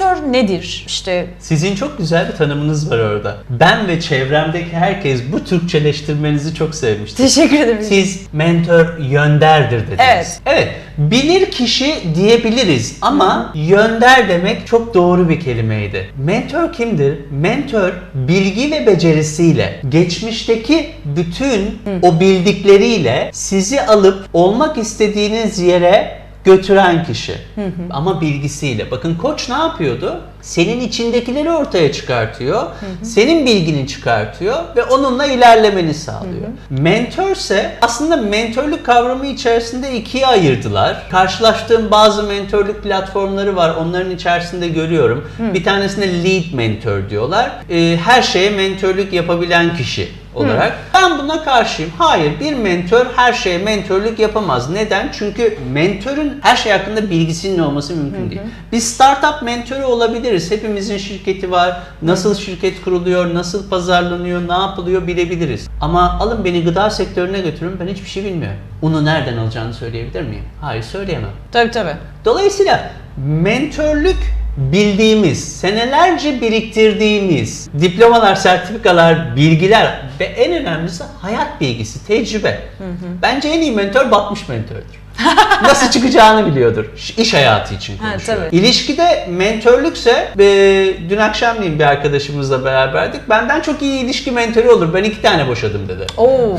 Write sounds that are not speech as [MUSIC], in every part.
Mentor nedir? İşte Sizin çok güzel bir tanımınız var orada. Ben ve çevremdeki herkes bu Türkçeleştirmenizi çok sevmişti. teşekkür ederim. Siz mentor yönderdir dediniz. Evet. Evet. Bilir kişi diyebiliriz ama yönder demek çok doğru bir kelimeydi. Mentor kimdir? Mentor bilgi ve becerisiyle geçmişteki bütün o bildikleriyle sizi alıp olmak istediğiniz yere götüren kişi. Ama bilgisiyle. Bakın koç ne yapıyordu? Senin içindekileri ortaya çıkartıyor. Senin bilgini çıkartıyor ve onunla ilerlemeni sağlıyor. Mentor ise aslında mentörlük kavramı içerisinde ikiye ayırdılar. Karşılaştığım bazı mentörlük platformları var. Onların içerisinde görüyorum. Bir tanesine lead mentor diyorlar. Ee, her şeye mentörlük yapabilen kişi olarak. Ben buna karşıyım. Hayır, bir mentor her şeye mentörlük yapamaz. Neden? Çünkü mentörün her şey hakkında bilgisinin olması mümkün değil. Bir startup mentörü olabiliriz. Hepimizin şirketi var. Nasıl şirket kuruluyor, nasıl pazarlanıyor, ne yapılıyor bilebiliriz. Ama alın beni gıda sektörüne götürün ben hiçbir şey bilmiyorum. Unu nereden alacağını söyleyebilir miyim? Hayır söyleyemem. Tabii tabii. Dolayısıyla mentörlük bildiğimiz, senelerce biriktirdiğimiz diplomalar, sertifikalar, bilgiler ve en önemlisi hayat bilgisi, tecrübe. Bence en iyi mentor batmış mentördür. [LAUGHS] Nasıl çıkacağını biliyordur. İş hayatı için Ha, konuşuyor. tabii. İlişkide mentörlükse e, dün akşamleyin bir arkadaşımızla beraberdik. Benden çok iyi ilişki mentörü olur. Ben iki tane boşadım dedi. Oo.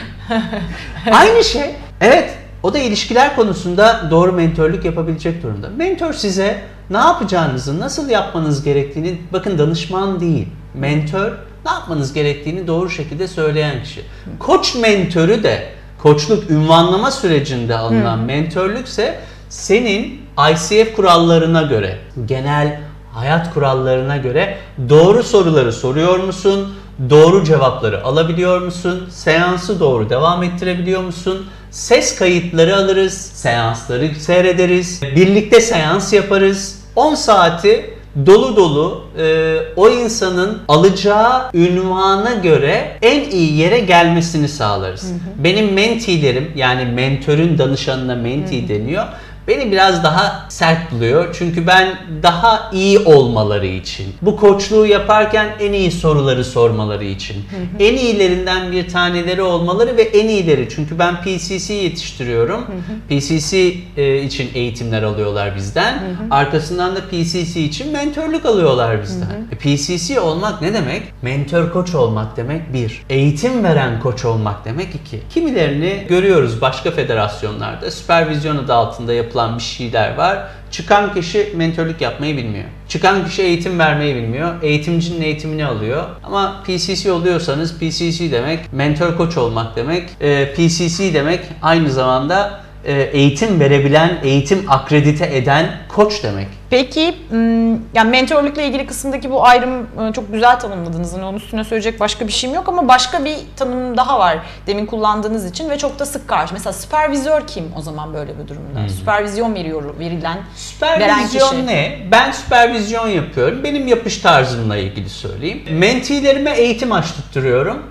[LAUGHS] Aynı şey. Evet. O da ilişkiler konusunda doğru mentörlük yapabilecek durumda. Mentor size ne yapacağınızı, nasıl yapmanız gerektiğini, bakın danışman değil, mentör ne yapmanız gerektiğini doğru şekilde söyleyen kişi. Koç mentörü de koçluk ünvanlama sürecinde alınan mentörlükse senin ICF kurallarına göre, genel hayat kurallarına göre doğru soruları soruyor musun? Doğru cevapları alabiliyor musun? Seansı doğru devam ettirebiliyor musun? Ses kayıtları alırız, seansları seyrederiz, birlikte seans yaparız. 10 saati dolu dolu e, o insanın alacağı ünvana göre en iyi yere gelmesini sağlarız. Benim mentilerim yani mentörün danışanına menti deniyor. Beni biraz daha sert buluyor. Çünkü ben daha iyi olmaları için, bu koçluğu yaparken en iyi soruları sormaları için, en iyilerinden bir taneleri olmaları ve en iyileri. Çünkü ben PCC yetiştiriyorum. PCC e, için eğitimler alıyorlar bizden. Arkasından da PCC için mentörlük alıyorlar bizden. E, PCC olmak ne demek? Mentör koç olmak demek bir. Eğitim veren koç olmak demek iki. Kimilerini görüyoruz başka federasyonlarda. Süpervizyon adı altında yapılan bir şeyler var. Çıkan kişi mentörlük yapmayı bilmiyor. Çıkan kişi eğitim vermeyi bilmiyor. Eğitimcinin eğitimini alıyor. Ama PCC oluyorsanız PCC demek mentor koç olmak demek. Ee, PCC demek aynı zamanda e, eğitim verebilen, eğitim akredite eden koç demek. Peki m, yani mentorlukla ilgili kısımdaki bu ayrım e, çok güzel tanımladınız. Yani onun üstüne söyleyecek başka bir şeyim yok ama başka bir tanım daha var demin kullandığınız için ve çok da sık karşı. Mesela süpervizör kim o zaman böyle bir durumda? Süpervizyon veriyor, verilen veren kişi. Süpervizyon ne? Ben süpervizyon yapıyorum. Benim yapış tarzımla ilgili söyleyeyim. Mentilerime eğitim açtırıyorum.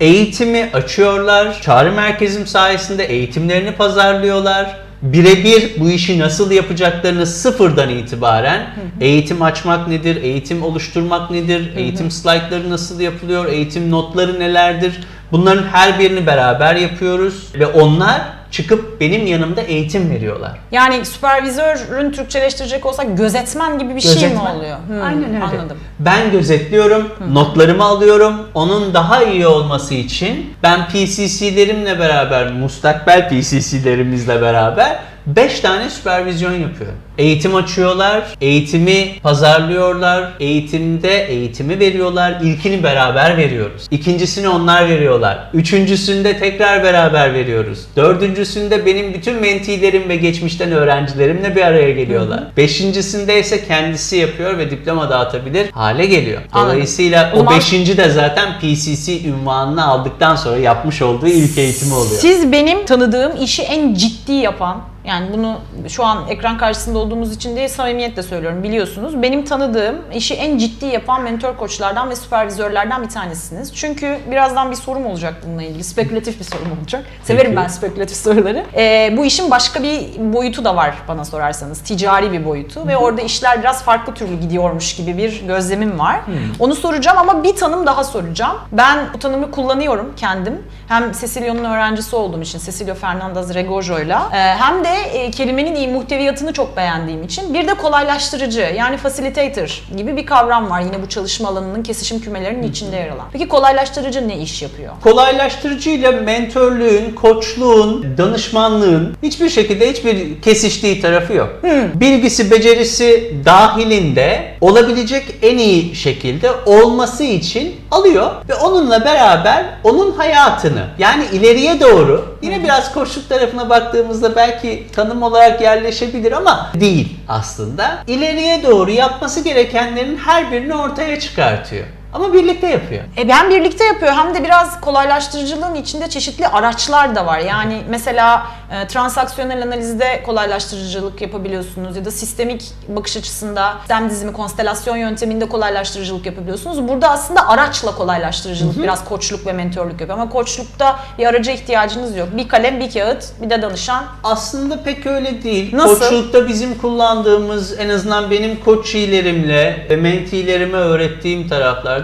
Eğitimi açıyorlar. Çağrı merkezim sayesinde eğitimlerini pazarlıyorlar. Birebir bu işi nasıl yapacaklarını sıfırdan itibaren eğitim açmak nedir, eğitim oluşturmak nedir, eğitim slaytları nasıl yapılıyor, eğitim notları nelerdir? Bunların her birini beraber yapıyoruz ve onlar çıkıp benim yanımda eğitim veriyorlar. Yani süpervizörün Türkçeleştirecek olsak gözetmen gibi bir şey mi Gözetmen. oluyor? Hmm, Aynen öyle. Anladım. Ben gözetliyorum, notlarımı alıyorum. Onun daha iyi olması için ben PCC'lerimle beraber, mustakbel PCC'lerimizle beraber 5 tane süpervizyon yapıyorum. Eğitim açıyorlar, eğitimi pazarlıyorlar, eğitimde eğitimi veriyorlar. İlkini beraber veriyoruz. İkincisini onlar veriyorlar. Üçüncüsünde tekrar beraber veriyoruz. Dördüncüsünde benim bütün mentilerim ve geçmişten öğrencilerimle bir araya geliyorlar. Beşincisinde ise kendisi yapıyor ve diploma dağıtabilir hale geliyor. Dolayısıyla O beşinci de zaten PCC ünvanını aldıktan sonra yapmış olduğu ilk eğitimi oluyor. Siz benim tanıdığım işi en ciddi yapan Yani bunu şu an ekran karşısında olduğumuz için değil samimiyetle söylüyorum biliyorsunuz. Benim tanıdığım işi en ciddi yapan mentor koçlardan ve süpervizörlerden bir tanesiniz. Çünkü birazdan bir sorum olacak bununla ilgili. Spekülatif bir sorum olacak. Severim Peki. ben spekülatif soruları. Ee, bu işin başka bir boyutu da var bana sorarsanız. Ticari bir boyutu ve orada işler biraz farklı türlü gidiyormuş gibi bir gözlemim var. Onu soracağım ama bir tanım daha soracağım. Ben bu tanımı kullanıyorum kendim. Hem Cecilio'nun öğrencisi olduğum için Cecilio Fernandez Regojo'yla e, hem de e, kelimenin iyi muhteviyatını çok beğendiğim için bir de kolaylaştırıcı yani facilitator gibi bir kavram var yine bu çalışma alanının kesişim kümelerinin içinde yer alan. Peki kolaylaştırıcı ne iş yapıyor? Kolaylaştırıcıyla mentörlüğün, koçluğun, danışmanlığın hiçbir şekilde hiçbir kesiştiği tarafı yok. Bilgisi, becerisi dahilinde olabilecek en iyi şekilde olması için alıyor ve onunla beraber onun hayatını yani ileriye doğru yine biraz koçluk tarafına baktığımızda belki tanım olarak yerleşebilir ama değil aslında. İleriye doğru yapması gerekenlerin her birini ortaya çıkartıyor. Ama birlikte yapıyor. E ben birlikte yapıyor hem de biraz kolaylaştırıcılığın içinde çeşitli araçlar da var. Yani mesela e, transaksiyonel analizde kolaylaştırıcılık yapabiliyorsunuz ya da sistemik bakış açısında sistem dizimi konstelasyon yönteminde kolaylaştırıcılık yapabiliyorsunuz. Burada aslında araçla kolaylaştırıcılık biraz koçluk ve mentörlük yapıyor ama koçlukta bir araca ihtiyacınız yok. Bir kalem, bir kağıt, bir de danışan. Aslında pek öyle değil. Nasıl? Koçlukta bizim kullandığımız en azından benim koçilerimle ve mentilerime öğrettiğim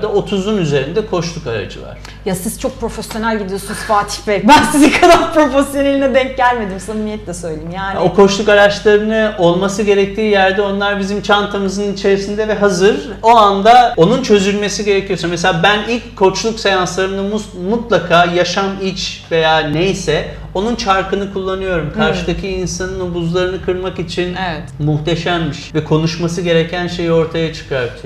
taraflarda 30'un üzerinde koçluk aracı var. Ya siz çok profesyonel gidiyorsunuz Fatih Bey. Ben sizin [LAUGHS] kadar profesyoneline denk gelmedim samimiyetle söyleyeyim. Yani O koçluk araçlarını olması gerektiği yerde onlar bizim çantamızın içerisinde ve hazır. O anda onun çözülmesi gerekiyorsa mesela ben ilk koçluk seanslarımda mus- mutlaka yaşam iç veya neyse onun çarkını kullanıyorum. Karşıdaki insanın o buzlarını kırmak için Evet. muhteşemmiş ve konuşması gereken şeyi ortaya çıkartıyor.